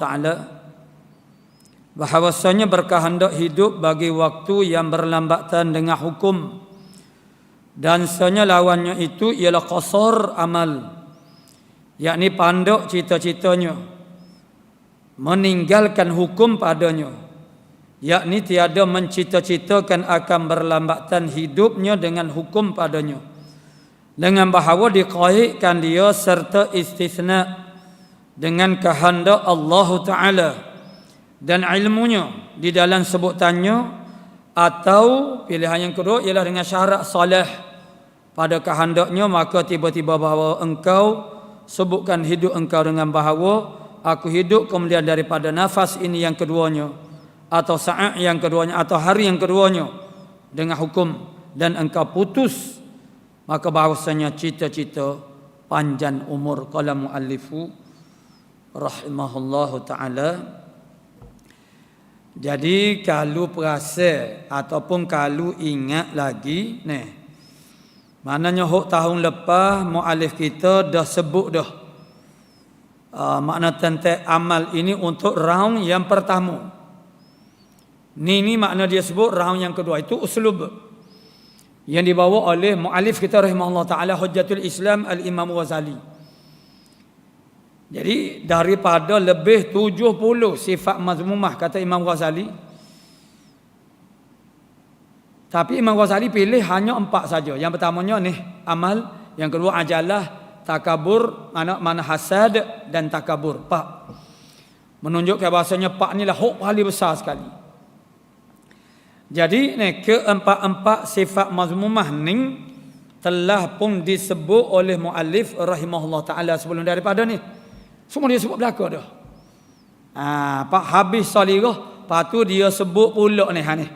taala. Bahawasanya berkehendak hidup bagi waktu yang berlambatan dengan hukum. Dan senya lawannya itu ialah qasar amal yakni panduk cita-citanya meninggalkan hukum padanya yakni tiada mencita-citakan akan berlambatan hidupnya dengan hukum padanya dengan bahawa dikaitkan dia serta istisna dengan kehendak Allah Taala. Dan ilmunya di dalam sebutannya atau pilihan yang kedua ialah dengan syarat soleh pada kehendaknya maka tiba-tiba bahawa engkau sebutkan hidup engkau dengan bahawa aku hidup kemudian daripada nafas ini yang keduanya atau saat yang keduanya atau hari yang keduanya dengan hukum. Dan engkau putus maka bahawasanya cita-cita panjang umur qala muallifu rahimahullahu taala. Jadi kalau perasa ataupun kalau ingat lagi ni maknanya hok tahun lepas muallif kita dah sebut dah. Uh, makna tentang amal ini untuk round yang pertama. Ni ni makna dia sebut round yang kedua. Itu uslub yang dibawa oleh mualif kita rahimahullah taala Hujjatul Islam Al Imam Ghazali. Jadi daripada lebih 70 sifat mazmumah kata Imam Ghazali. Tapi Imam Ghazali pilih hanya empat saja. Yang pertamanya ni amal, yang kedua ajalah, takabur, mana mana hasad dan takabur. Pak. Menunjukkan bahasanya pak ni lah hok paling besar sekali. Jadi ni keempat-empat sifat mazmumah ni telah pun disebut oleh muallif rahimahullah taala sebelum daripada ni. Semua dia sebut belaka dah. Ha, pak habis salirah, lepas tu dia sebut pula ni ha ni.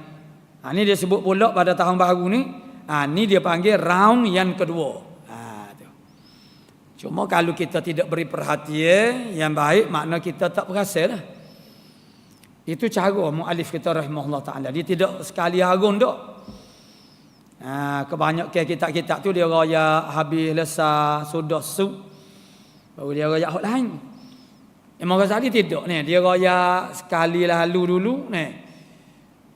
Ha ni dia sebut pula pada tahun baru ni. Ha ni dia panggil round yang kedua. Ha tu. Cuma kalau kita tidak beri perhatian yang baik makna kita tak berhasil lah. Itu cara mu'alif kita rahimahullah ta'ala. Dia tidak sekali harun tak. Ha, kebanyakan kitab-kitab tu dia raya habis lesar sudah su. Baru dia raya hak lain. Imam Ghazali tidak ni. Dia raya sekali lalu dulu ni.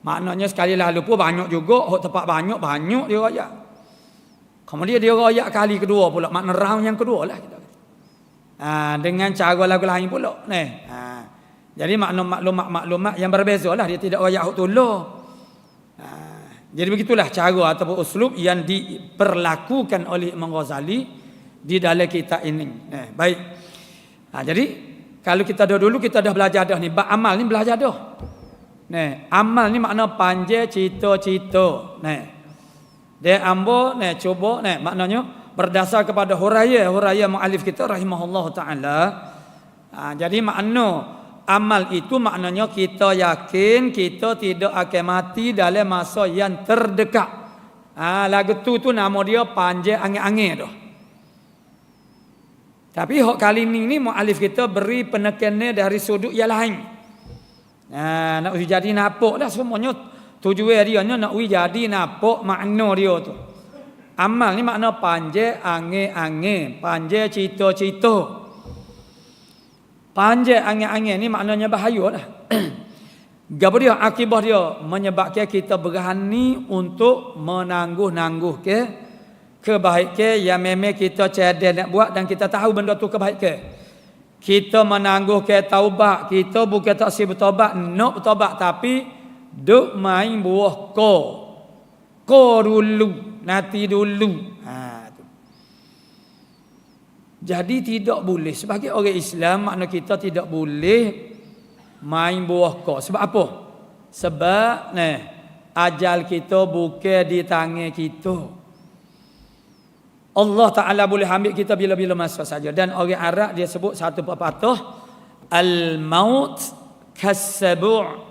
Maknanya sekali lalu pun banyak juga. Hak tempat banyak, banyak dia raya. Kemudian dia raya kali kedua pula. Makna round yang kedua lah. Ha, dengan cara lagu lain pula. Ni. Ha. Jadi maklumat-maklumat yang berbeza lah. Dia tidak rakyat hak tolong. Ha, jadi begitulah cara ataupun uslub yang diperlakukan oleh Imam Ghazali di dalam kitab ini. Eh, baik. Ha, jadi kalau kita dah dulu kita dah belajar dah ni. Amal ni belajar dah. Nah, amal ni makna panjang cita-cita. Nah. Dia ambo nah cuba nah maknanya berdasar kepada huraya huraya mualif kita rahimahullah taala. Ha, jadi makna Amal itu maknanya kita yakin kita tidak akan mati dalam masa yang terdekat. Ah, ha, lagu tu tu nama dia panjang angin-angin tu. Tapi hok kali ini ni mualif kita beri penekannya dari sudut yang lain. Ha, nak uji jadi napok dah semuanya tujuan dia nak uji jadi napok makna dia tu. Amal ni makna panjang angin-angin, panjang cita-cita. Panjang angin-angin ni maknanya bahaya lah. Gapa dia? Akibat dia menyebabkan kita berani untuk menangguh-nangguh ke kebaikan yang memang kita cadang nak buat dan kita tahu benda tu kebaikan. Kita menangguh ke taubat, kita bukan tak sibuk taubat, nak bertaubat tapi duk main buah ko. Ko dulu, nanti dulu. Jadi tidak boleh sebagai orang Islam makna kita tidak boleh main buah kau. Sebab apa? Sebab nah ajal kita bukan di tangan kita. Allah Taala boleh ambil kita bila-bila masa saja dan orang Arab dia sebut satu pepatah al maut kasabu'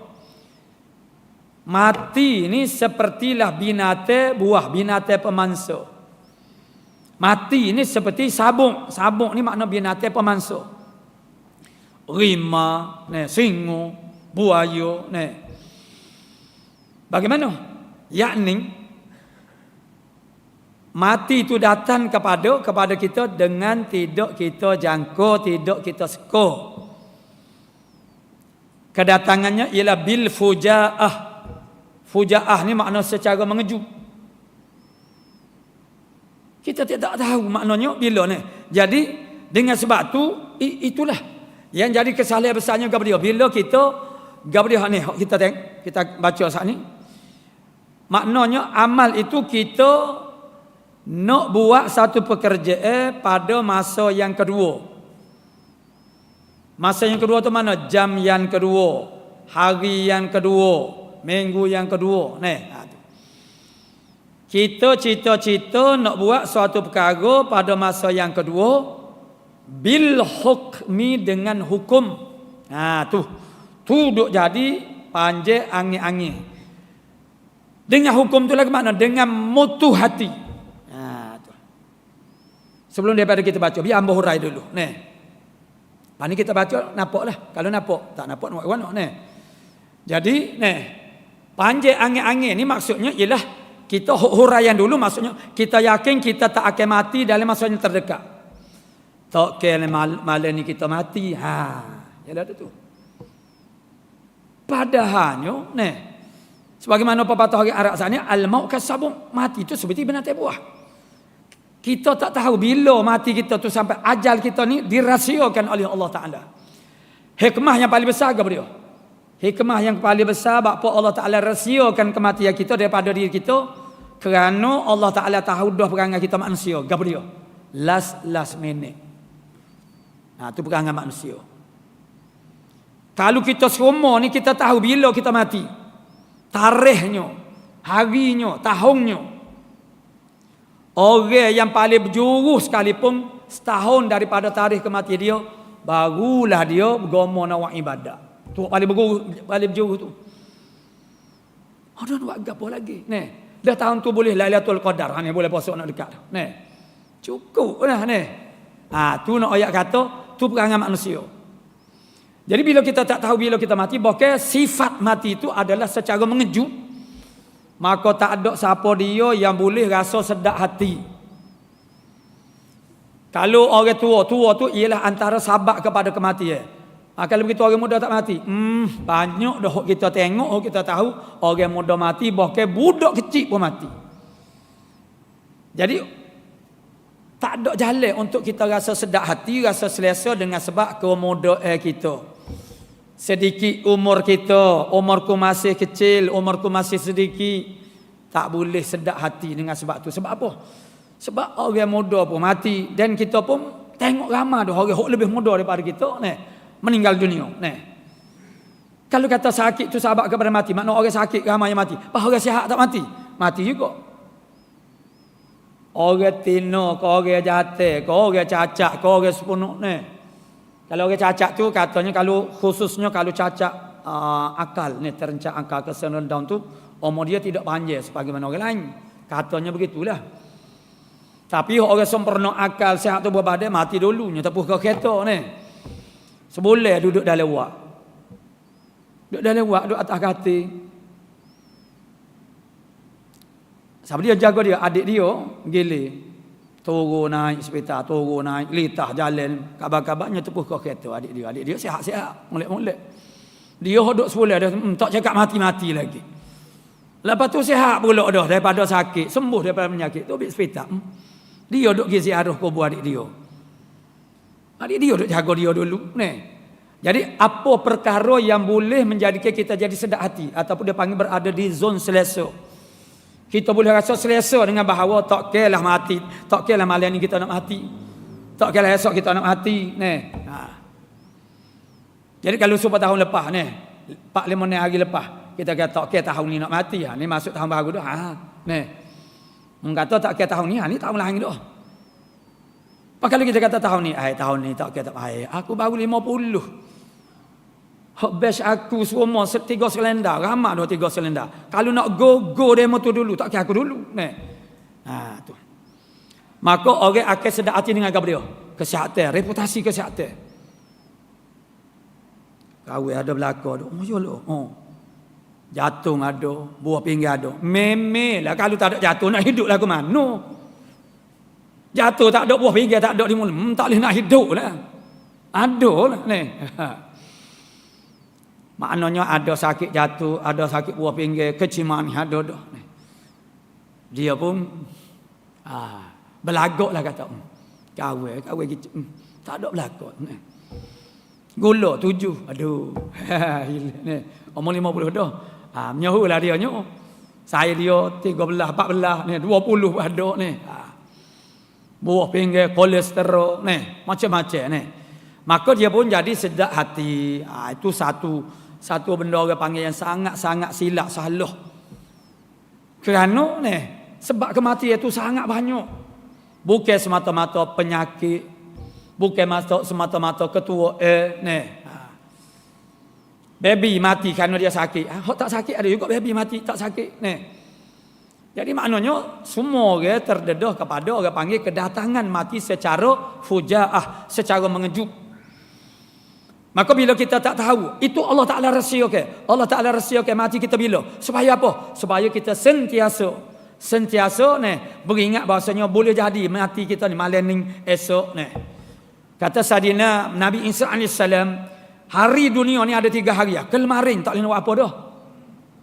mati ini sepertilah binatang buah binatang pemangsa. Mati ni seperti sabuk. Sabuk ni makna binatang pemansa. Rima, ne, singo, buaya, ne. Bagaimana? Yakni mati itu datang kepada kepada kita dengan tidak kita jangka, tidak kita seko. kedatangannya ialah bil fujaah. Fujaah ni makna secara mengejut. Kita tidak tahu maknanya bila ni. Jadi dengan sebab tu itulah yang jadi kesalahan besarnya Gabriel. Bila kita Gabriel ni kita tengok kita baca saat ni. Maknanya amal itu kita nak buat satu pekerjaan pada masa yang kedua. Masa yang kedua tu mana? Jam yang kedua, hari yang kedua, minggu yang kedua. Ni. Ha, kita cita-cita nak buat suatu perkara pada masa yang kedua bil hukmi dengan hukum. Ha tu. Tu duk jadi panjang angin-angin. Dengan hukum tu lagi mana? Dengan mutu hati. Sebelum daripada kita baca, biar ambo hurai dulu. Ni. Pani kita baca nampaklah. Kalau nampak, tak nampak nak buat ni. Jadi, ni. Panjang angin-angin ni maksudnya ialah kita huraian dulu maksudnya kita yakin kita tak akan mati dalam masa yang terdekat. Tak kira mal, malam ni kita mati. Ha, ya tu. Padahalnya, ne. Sebagaimana pepatah orang Arab sana, al-maut kasabun, mati itu seperti binatang buah. Kita tak tahu bila mati kita tu sampai ajal kita ni dirahsiakan oleh Allah Taala. Hikmah yang paling besar kepada dia. Hikmah yang paling besar bapa Allah Taala rahsiakan kematian kita daripada diri kita kerana Allah Taala tahu dah perangai kita manusia. Gapo dia? Last last minute. Ha tu perangai manusia. Kalau kita semua ni kita tahu bila kita mati. Tarikhnya, harinya, tahunnya. Orang yang paling berjuru sekalipun setahun daripada tarikh kematian dia barulah dia bergomo nak buat ibadat. Tu paling berguru, paling berjuru tu. Ada nak buat apa lagi? Ni, dah tahun tu boleh Lailatul Qadar. Ha ni boleh puasa nak dekat. Ni. Cukup dah ni. Ha tu nak ayat kata tu perangai manusia. Jadi bila kita tak tahu bila kita mati, bahkan sifat mati itu adalah secara mengejut. Maka tak ada siapa dia yang boleh rasa sedap hati. Kalau orang tua, tua tu ialah antara sabak kepada kematian. Ha, kalau begitu orang muda tak mati. Hmm, banyak dah kita tengok, kita tahu orang muda mati, bahkan budak kecil pun mati. Jadi tak ada jalan untuk kita rasa sedap hati, rasa selesa dengan sebab kemudahan eh, kita. Sedikit umur kita, umurku masih kecil, umurku masih sedikit. Tak boleh sedap hati dengan sebab tu. Sebab apa? Sebab orang muda pun mati dan kita pun tengok ramai dah orang lebih muda daripada kita ni meninggal dunia. Nah. Kalau kata sakit tu sahabat kepada mati, makna orang sakit ramai yang mati. Bah orang sihat tak mati? Mati juga. Orang tino, orang jatuh, kau orang cacat, orang sepenuh ni. Kalau orang cacat tu katanya kalau khususnya kalau cacat uh, akal ni terencak akal kesenangan down tu umur dia tidak panjang sebagaimana orang lain. Katanya begitulah. Tapi orang sempurna akal sihat tu berbadan mati dulunya tapi ke kereta ni. Seboleh duduk dalam wak. Duduk dalam wak, duduk atas katil. Siapa dia jaga dia? Adik dia, gile. Turun naik sepeta, turun naik, litah jalan. Kabar-kabarnya tepuh ke kereta adik dia. Adik dia sihat-sihat, molek-molek. Dia duduk seboleh, dia hmm, tak cakap mati-mati lagi. Lepas tu sihat pula dah daripada sakit. Sembuh daripada penyakit. Tu ambil sepeta. Hmm. Dia duduk gizi arah kubur adik dia. Adik dia duduk jaga dia dulu. Ni. Jadi apa perkara yang boleh menjadikan kita jadi sedap hati ataupun dia panggil berada di zon selesa. Kita boleh rasa selesa dengan bahawa tak kelah mati, tak kelah malam ni kita nak mati. Tak kelah esok kita nak mati, ni. Ha. Jadi kalau supaya tahun lepas ni, 4 5 hari lepas, kita kata tak okay, tahun ni nak mati, ha. ni masuk tahun baru dah. Ha. Ni. Mengata tak kira tahun ni, ha. ni tahun lain dah. Maka kalau kita kata tahun ni, ai tahun ni tak kata baik. Aku baru 50. Hak best aku semua tiga selendar, ramai dah tiga selendar. Kalau nak go go demo tu dulu, tak kira aku dulu. Nah. Ha tu. Maka orang akan sedap hati dengan dia. Kesihatan, reputasi kesihatan. Kau ada belakang. Oh. Oh. Jatuh ada, buah pinggir ada. Memelah kalau tak ada jatuh nak hidup lagu mana? Jatuh tak ada buah pinggir tak ada di mulut. Hmm, tak boleh nak hidup lah. Ada lah ni. Maknanya ada sakit jatuh, ada sakit buah pinggir, keciman ada dah. Dia pun ah, belagak lah kata. Kawai, kawai gitu. Hmm, tak ada belagak. Gula tujuh. Aduh. umur lima puluh dah. Ha, menyahu lah dia nyo. Saya dia tiga belah, empat belah, dua puluh ada ni. Ha. Buah pinggir, kolesterol, ni, macam-macam ni. Maka dia pun jadi sedap hati. Ha, itu satu satu benda orang panggil yang sangat-sangat silap salah. Kerana ni sebab kematian itu sangat banyak. Bukan semata-mata penyakit, bukan semata-mata ketua eh ni. Ha. Baby mati kerana dia sakit. Ha, tak sakit ada juga baby mati tak sakit ni. Jadi maknanya semua orang terdedah kepada orang panggil kedatangan mati secara fujaah, secara mengejut. Maka bila kita tak tahu, itu Allah Ta'ala rahsiakan. Allah Ta'ala rahsiakan mati kita bila? Supaya apa? Supaya kita sentiasa, sentiasa ni, beringat bahasanya boleh jadi mati kita ni malam ni esok ni. Kata Sadina Nabi Isa AS, hari dunia ni ada tiga hari. Kemarin tak boleh buat apa dah.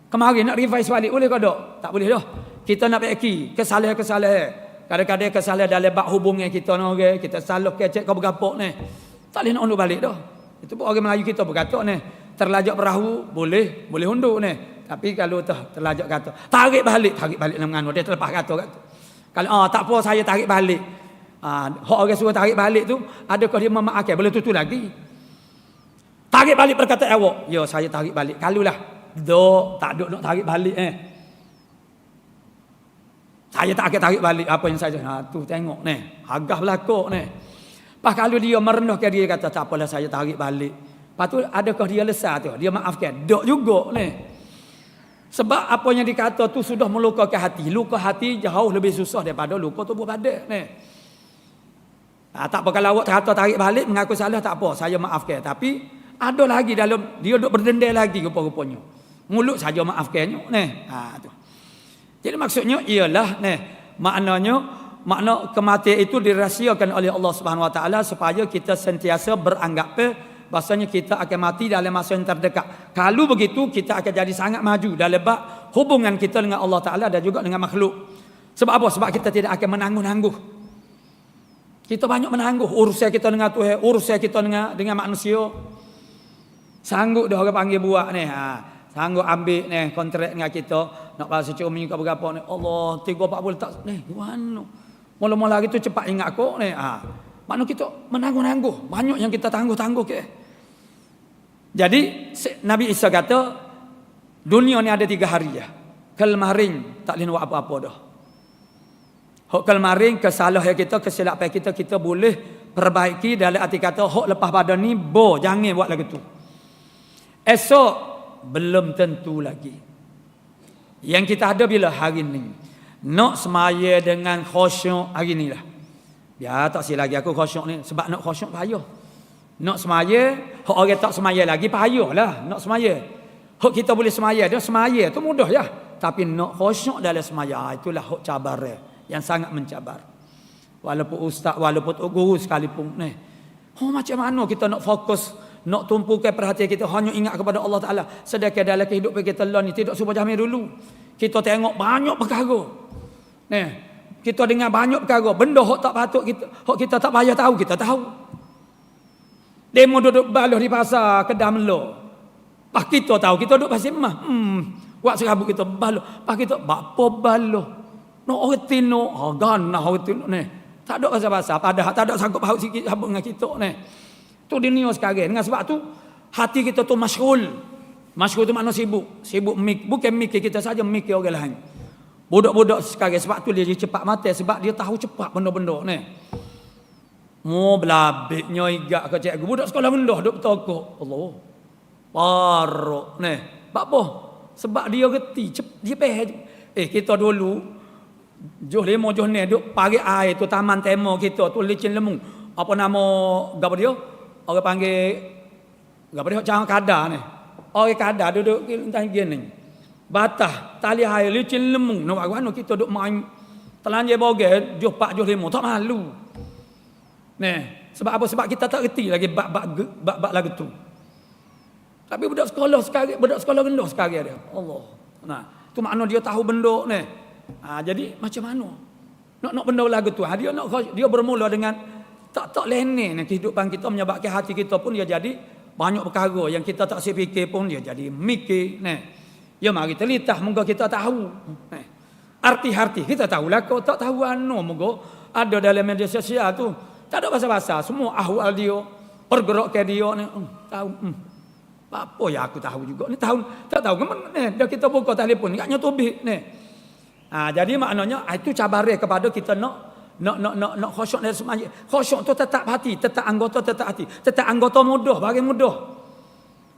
Kemarin nak revise balik, boleh ke tak? Tak boleh dah. Kita nak pergi, kesalahan-kesalahan. Kadang-kadang kesalahan dalam bak hubungan kita ni, okay? kita salah kecek kau bergapuk ni. Tak boleh nak undur balik dah. Itu pun orang Melayu kita berkata ni, terlajak perahu boleh, boleh undur ni. Tapi kalau tu terlajak kata, tarik balik, tarik balik dalam nganu, dia terlepas kata kata. Kalau ah tak apa saya tarik balik. Ah orang suruh tarik balik tu, adakah dia memaafkan? Boleh tutu lagi. Tarik balik perkataan awak. Ya, saya tarik balik. Kalau lah dok tak duk nak tarik balik eh. Saya tak akan tarik balik apa yang saya ha, tu tengok ni. Hagah belakok ni. Pas kalau dia merendahkan dia kata tak apalah saya tarik balik. Lepas tu adakah dia lesah tu? Dia maafkan. Dok juga ni. Sebab apa yang dikata tu sudah melukakan hati. Luka hati jauh lebih susah daripada luka tubuh badan ni. Ha, tak apa kalau awak kata tarik balik mengaku salah tak apa. Saya maafkan. Tapi ada lagi dalam dia duk berdendam lagi rupa-rupanya. Mulut saja maafkannya ni. Ha tu. Jadi maksudnya ialah ni maknanya makna kematian itu dirahsiakan oleh Allah Subhanahu Wa Taala supaya kita sentiasa beranggap bahasanya kita akan mati dalam masa yang terdekat. Kalau begitu kita akan jadi sangat maju dalam bab hubungan kita dengan Allah Taala dan juga dengan makhluk. Sebab apa? Sebab kita tidak akan menangguh-nangguh. Kita banyak menangguh urusan kita dengan Tuhan, urusan kita dengan dengan manusia. Sanggup dah orang panggil buat ni. Ha. Sanggup ambil ni kontrak dengan kita nak bahasa cuma berapa ni. Allah, 3 40 tak ni. Gimana? Mula-mula itu cepat ingat aku ni. Ha. Mana kita menangguh-nangguh. Banyak yang kita tangguh-tangguh ke. Jadi Nabi Isa kata dunia ni ada tiga hari ya. Kelmaring tak buat apa-apa dah. Hak kelmaring kesalahan kita, kesilapan kita kita boleh perbaiki dalam arti kata hak lepas pada ni bo jangan buat lagi tu. Esok belum tentu lagi. Yang kita ada bila hari ni. Nak semaya dengan khusyuk hari ni lah. Biar tak silap lagi aku khusyuk ni. Sebab nak khusyuk payah. Nak semaya, orang tak semaya lagi payah lah. Nak semaya. Hak kita boleh semaya, dia semaya tu mudah ya. Tapi nak khusyuk dalam semaya, itulah hak cabar yang sangat mencabar. Walaupun ustaz, walaupun guru sekalipun ni. Oh macam mana kita nak fokus nak tumpukan perhatian kita hanya ingat kepada Allah Taala sedangkan dalam kehidupan kita lah ni tidak supaya jamin dulu kita tengok banyak perkara Ni, kita dengar banyak perkara, benda hok tak patut kita, hok kita tak payah tahu, kita tahu. Demo duduk baloh di pasar Kedah Melo. Pak kita tahu, kita duduk pasal mah. Hmm, buat serabut kita baloh. Pak kita bapa baloh. No orti no, oh, ganah orti no ni. Tak ada pasal-pasal, padahal tak ada sangkut paut sikit sabuk dengan kita ni. Tu dunia sekarang. Dengan sebab tu, hati kita tu masyhul. Masyhul tu makna sibuk. Sibuk mik. Bukan mikir kita saja, mikir orang lain. Budak-budak sekarang sebab tu dia cepat mati sebab dia tahu cepat benda-benda ni. Mu belabiknya igak ke cikgu budak sekolah rendah duk tokok. Allah. Parok ni. Sebab apa? Sebab dia reti, dia peh. Eh kita dulu joh lemo joh ni duk pagi air tu taman tema kita tu licin lemung. Apa nama gapo dia? Orang panggil gapo dia jangan kadar ni. Orang kadar duduk entah gini. Batah tali air licin lemung nak buat kita duk main telanjang bogel juh pak juh lima tak malu. Nah, sebab apa? Sebab kita tak reti lagi bab bab bab bab lagu tu. Tapi budak sekolah sekarang, budak sekolah rendah sekarang dia. Allah. Nah, tu makna dia tahu benda ni. Ha, jadi macam mana? Nak nak benda lagu tu. Ha, dia nak dia bermula dengan tak tak lene ni kehidupan kita menyebabkan hati kita pun dia jadi banyak perkara yang kita tak siap fikir pun dia jadi mikir ni. Ya mari telitah moga kita tahu. Ni. Arti-arti kita tahu lah kau tak tahu anu moga ada dalam media sosial tu. Tak ada bahasa-bahasa, semua ahwal dia, pergerak ke dia ni. Hmm, tahu. Hmm. Apa ya aku tahu juga ni tahu tak tahu ke mana ni dah kita buka telefon agaknya tubik ni. Ha, jadi maknanya ah, itu cabaran kepada kita nak nak nak nak nak khusyuk dari semaya. Khusyuk tu tetap hati, tetap anggota tetap hati. Tetap anggota mudah, bagi mudah.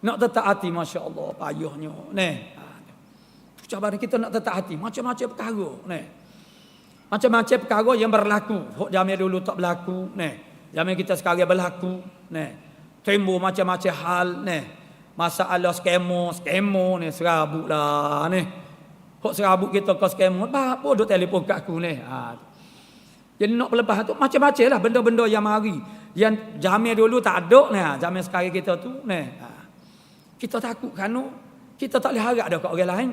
Nak tetap hati masya-Allah payahnya ni. Cabaran kita nak tetap hati macam-macam perkara ni. Macam-macam perkara yang berlaku. Hok zaman dulu tak berlaku ni. Zaman kita sekarang berlaku ni. Timbul macam-macam hal ni masalah skemo skemo ni serabut lah ni kok serabut kita ke skemo apa duk telefon kat aku ni ha. jadi nak lepas tu macam-macam lah benda-benda yang mari yang jamil dulu tak ada ni ha. jamil sekarang kita tu ni ha. kita takut kan kita tak boleh harap dah kat orang lain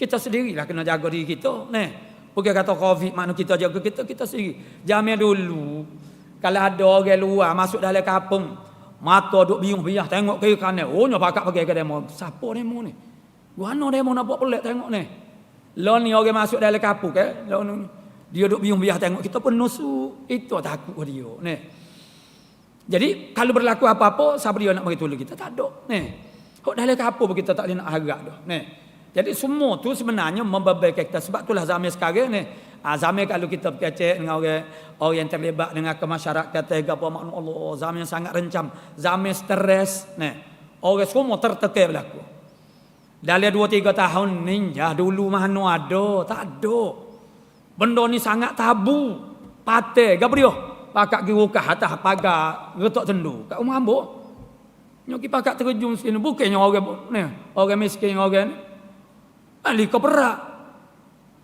kita sendirilah kena jaga diri kita ni bukan kata covid mana kita jaga kita kita sendiri jamil dulu kalau ada orang luar masuk dalam kampung Mata duk biung-biah tengok kiri kanan. Oh, nyo pakak pergi ke demo. Siapa demo ni? Guano demo nak buat pelik tengok ni. Lo ni orang masuk dalam kapuk ke? Lo ni. Dia duk biung-biah tengok kita pun nusu. Itu takut dia. Ni. Jadi kalau berlaku apa-apa, siapa dia nak bagi tolong kita? Tak ada. Ni. Kok dalam kapuk kita tak boleh nak harap dah. Ni. Jadi semua tu sebenarnya membebelkan kita. Sebab itulah zaman sekarang ni. Ha, zaman kalau kita berkecek dengan orang, orang yang terlibat dengan kemasyarakatan tega apa makna Allah, zaman yang sangat rencam, zaman stres, ni. Orang semua tertekan berlaku. Dalam dua tiga tahun ninja dulu mana ada, tak ada. Benda ni sangat tabu. Patah, gak dia? Pakak pergi rukah atas pagar, retak tendu. Kat rumah ambo. Nyoki pakak terjun sini. Bukannya orang ni, orang miskin orang ni. Ali kau perak.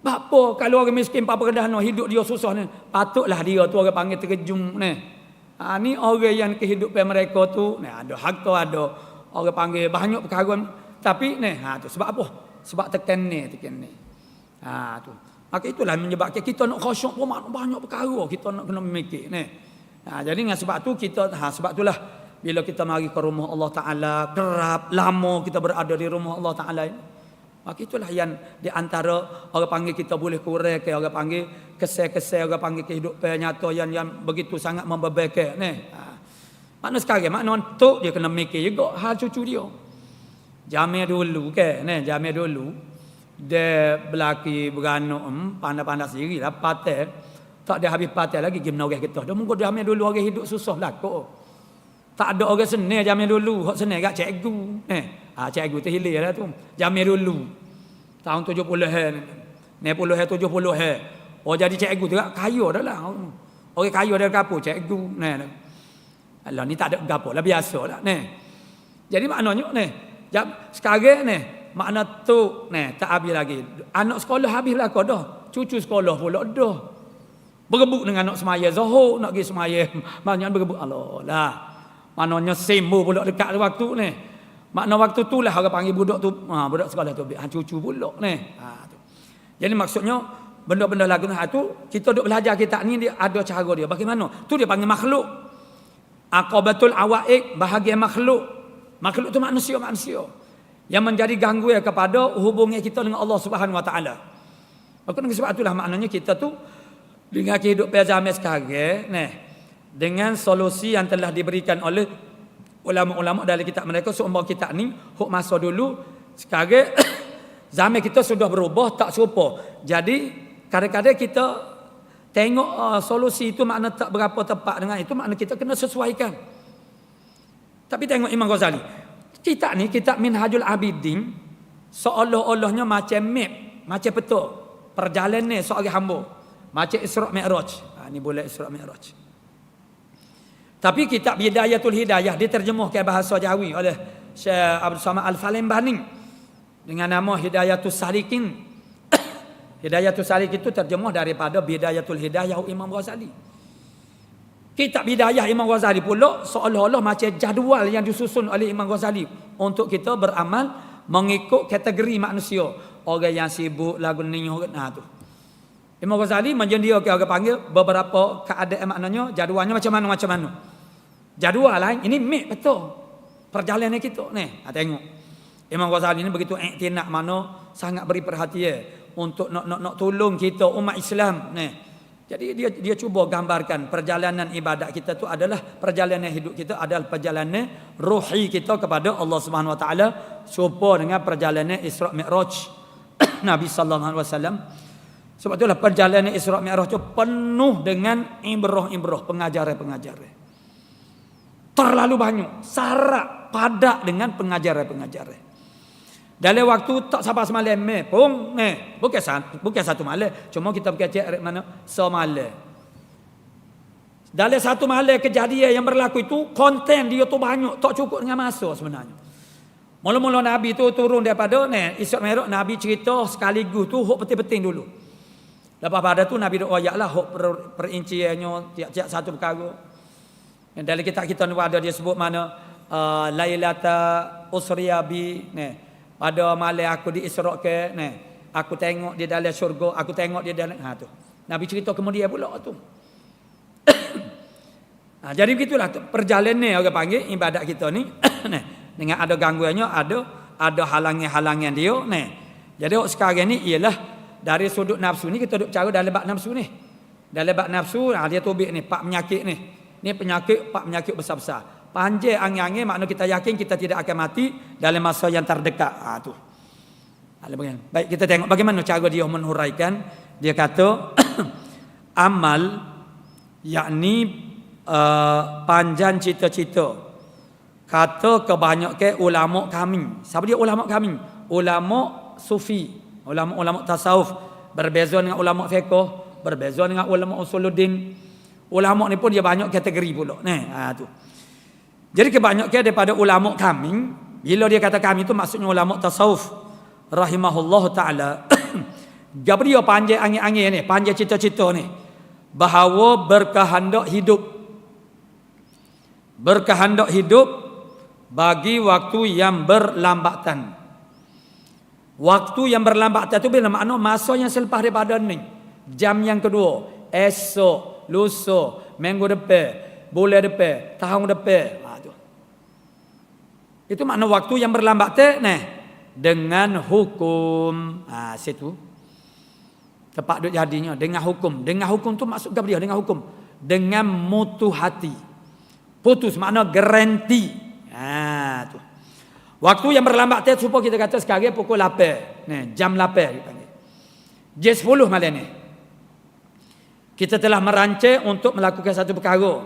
Apa kalau orang miskin apa rendah no hidup dia susah ni. Patutlah dia tu orang panggil terjun ni. Ha, ni orang yang kehidupan mereka tu ni ada hak tu ada orang panggil banyak perkara tapi ni ha tu sebab apa? Sebab tekan ni tekan ni. Ha tu. Maka itulah menyebabkan kita nak khusyuk pun banyak perkara kita nak kena memikir ni. Ha, jadi dengan sebab tu kita ha sebab itulah bila kita mari ke rumah Allah Taala kerap lama kita berada di rumah Allah Taala ini Maka itulah yang di antara orang panggil kita boleh kurang ke orang panggil kesel-kesel orang panggil kehidupan nyata yang yang begitu sangat membebekan ni. Ha. Mana sekarang makna untuk dia kena mikir juga hal cucu dia. Jamil dulu ke ni jamil dulu dia belaki beranak hmm, pandai-pandai sendiri lah patah tak ada habis patah lagi gimana orang kita. Dia mungkin jamil dulu orang hidup susah lah kok. Tak ada orang senang jamil dulu. Hak senang kat cikgu. Eh, ha, cikgu tu hilir lah tu. Jamil dulu. Tahun 70 he. Ni puluh he, tujuh puluh he. Oh jadi cikgu tu kaya dah lah. Orang kaya dari kapur cikgu. Ni, ni. Alah ni tak ada gapo lah biasa lah. Ni. Jadi maknanya ni. Sekarang ni. Makna tu ni tak habis lagi. Anak sekolah habis lah kau dah. Cucu sekolah pula dah. Berebut dengan anak semaya Zohor nak pergi semaya. Maknanya berebut. Allah lah. Maknanya sembuh pula dekat waktu ni. Makna waktu tu lah orang panggil budak tu. Ha, budak sekolah tu. Ha, cucu pula ni. Ha, tu. Jadi maksudnya. Benda-benda lagu ha, tu. Kita duk belajar kita ni. Dia ada cara dia. Bagaimana? Tu dia panggil makhluk. Aqabatul awaik. Bahagian makhluk. Makhluk tu manusia-manusia. Yang menjadi gangguan kepada hubungan kita dengan Allah Subhanahu Wa Taala. Maka sebab itulah maknanya kita tu dengan kehidupan zaman sekarang, nah, dengan solusi yang telah diberikan oleh ulama-ulama dalam kitab mereka seumpama kitab ni huk masa dulu sekarang zaman kita sudah berubah tak serupa. Jadi kadang-kadang kita tengok uh, solusi itu makna tak berapa tepat dengan itu makna kita kena sesuaikan. Tapi tengok Imam Ghazali. Kitab ni kitab Minhajul Abidin seolah-olahnya macam map macam peta perjalanan seorang hamba. Macam Isra' Mi'raj. Ha, ni boleh Isra' Mi'raj tapi kitab Hidayatul Hidayah diterjemahkan bahasa Jawi oleh Syekh Abdul Samad Al-Falembani dengan nama Hidayatul Salikin. Hidayatul Salikin itu terjemah daripada Bidayatul Hidayah Imam Ghazali. Kitab Bidayah Imam Ghazali pula seolah-olah macam jadual yang disusun oleh Imam Ghazali untuk kita beramal mengikut kategori manusia. Orang yang sibuk lagu ni nah tu. Imam Ghazali menjendia ke orang panggil beberapa keadaan maknanya jadualnya macam mana macam mana. Jadual lain ini mik betul. Perjalanan kita ni. Ha, tengok. Imam Ghazali ni begitu iktinak mana sangat beri perhatian untuk nak nak nak tolong kita umat Islam ni. Jadi dia dia cuba gambarkan perjalanan ibadat kita tu adalah perjalanan hidup kita adalah perjalanan ruhi kita kepada Allah Subhanahu Wa Taala serupa dengan perjalanan Isra Mi'raj Nabi sallallahu alaihi wasallam. Sebab itulah perjalanan Isra Mi'raj tu penuh dengan ibrah-ibrah pengajaran-pengajaran. Terlalu banyak, syarat padat dengan pengajaran-pengajaran. Dalam waktu tak sampai semalam meh pun meh bukan satu bukan satu malam cuma kita pergi cek mana semalam. Dalam satu malam kejadian yang berlaku itu konten dia tu banyak tak cukup dengan masa sebenarnya. Mula-mula Nabi tu turun daripada ni Isra Mi'raj Nabi cerita sekaligus tu hok penting-penting dulu. Lepas pada tu Nabi doa ya lah hok per, perinciannya tiap-tiap satu perkara. Yang dalam kitab kita ni ada dia sebut mana uh, Lailata Usriya bi ni pada malam aku di Isra ke, ni. Aku tengok dia dalam syurga, aku tengok dia dalam ha tu. Nabi cerita kemudian pula tu. ha, jadi begitulah tu. perjalanan orang panggil ibadat kita ni. ni. Dengan ada gangguannya, ada ada halangan-halangan dia ni. Jadi sekarang ni ialah dari sudut nafsu ni kita duk cara dalam bab nafsu ni. Dalam bab nafsu ha, dia tubik ni, pak penyakit ni. Ni penyakit, pak penyakit besar-besar panjang angin-angin makna kita yakin kita tidak akan mati dalam masa yang terdekat. Ha tu. Baik kita tengok bagaimana cara dia menhuraikan. Dia kata amal yakni uh, panjang cita-cita. Kata kebanyakan ulama kami. Siapa dia ulama kami? Ulama sufi, ulama-ulama tasawuf berbeza dengan ulama fiqh, berbeza dengan ulama usuluddin. Ulama ni pun dia banyak kategori pula. Nah, ha tu. Jadi kebanyakan daripada ulama kami, bila dia kata kami itu maksudnya ulama tasawuf rahimahullah taala. Gabriel panjang angin-angin ni, panjang cita-cita ni. Bahawa berkehendak hidup. Berkehendak hidup bagi waktu yang berlambatan. Waktu yang berlambatan itu bila makna masa yang selepas daripada ni. Jam yang kedua, esok, lusa, minggu depan, bulan depan, tahun depan. Itu makna waktu yang berlambat teh nah dengan hukum. Ha, situ. Tepat duk jadinya dengan hukum. Dengan hukum tu maksud apa dia? Dengan hukum. Dengan mutu hati. Putus makna garanti. Ha tu. Waktu yang berlambat teh supaya kita kata sekarang pukul 8. Nah, jam 8 dipanggil. Jam 10 malam ni. Kita telah merancang untuk melakukan satu perkara.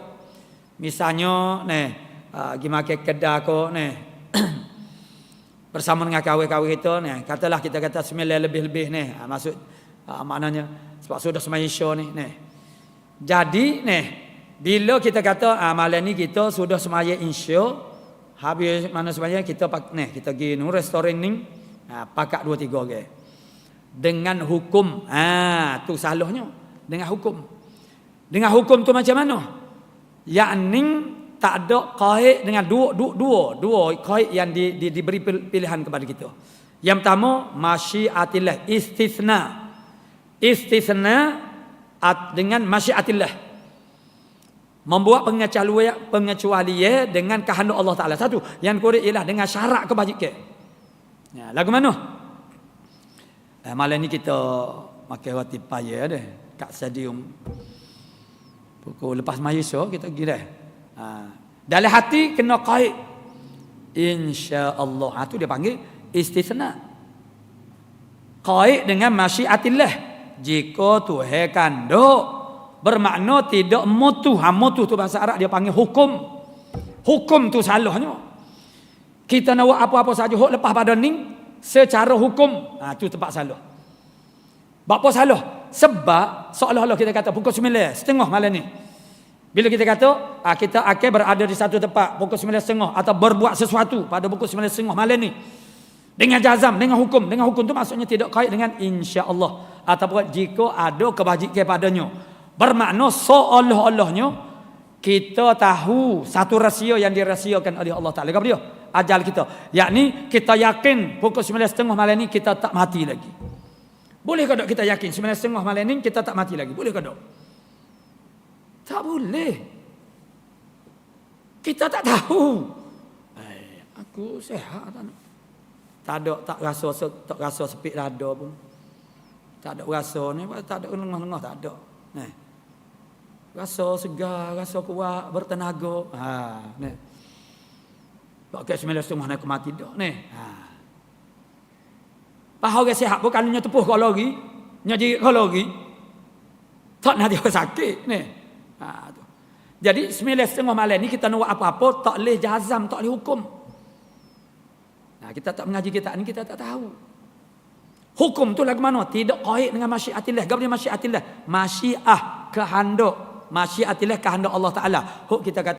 Misalnya, nah, uh, pergi makan kedai kau, nah, bersama dengan kawan-kawan kita ni katalah kita kata sembilan lebih-lebih ni ha, maksud ha, maknanya sebab sudah semaya show ni ni jadi ni bila kita kata ha, malam ni kita sudah semaya insya habis mana sebenarnya kita pak ni kita pergi nu restoran ni pakak dua tiga orang dengan hukum ah tu salahnya dengan hukum dengan hukum tu macam mana yakni tak ada kait dengan dua dua dua dua kait yang di, di, diberi pilihan kepada kita. Yang pertama masyiatillah istisna. Istisna dengan masyiatillah. Membuat pengecualian pengecualian dengan kehendak Allah Taala. Satu, yang kedua ialah dengan syarat kebajikan. Ya, lagu mana? Eh, malam ni kita makan roti paya deh kat stadium. Pukul lepas mayus kita pergi dah. Ha. Dalam hati kena kait. Insya-Allah. Ha tu dia panggil istisna. Kait dengan masyiatillah. Jika Tuhan kanduk bermakna tidak mutu. Ha mutu tu bahasa Arab dia panggil hukum. Hukum tu salahnya. Kita nak buat apa-apa saja hok lepas pada ni secara hukum. Ha tu tempat salah. Bapa salah? Sebab seolah-olah kita kata pukul 9 setengah malam ni. Bila kita kata ah, kita akan berada di satu tempat pukul 9.30 atau berbuat sesuatu pada pukul 9.30 malam ni dengan jazam, dengan hukum, dengan hukum tu maksudnya tidak kait dengan insya-Allah ataupun jika ada kebajikan padanya. Bermakna seolah-olahnya kita tahu satu rahsia yang dirahsiakan oleh Allah Taala. Apa dia? ajal kita. Yakni kita yakin pukul 9.30 malam ni kita tak mati lagi. Boleh ke tak kita yakin 9.30 malam ni kita tak mati lagi? Boleh ke tak? Tak boleh. Kita tak tahu. Eh, aku sehat tak nak. Tak ada tak rasa tak rasa sepit dada pun. Tak ada rasa ni, tak ada lengah-lengah tak ada. Eh. Rasa segar, rasa kuat, bertenaga. Ha, ni. Pakai sembilan setengah nak mati dah ni. Ha. Pahau ke sihat pun kalau tepuh kalau lagi, nya jadi kalau lagi. Tak nak dia sakit ni. Ha, tu. Jadi sembilan setengah malam ni kita nak apa-apa tak boleh jazam, tak boleh hukum. Nah, kita tak mengaji kita ni kita tak tahu. Hukum tu lagu mana? Tidak kait dengan masyiatillah. Gapo dia masyiatillah? Masyiah kehendak masyiatillah kehendak Allah Taala. Hok kita kata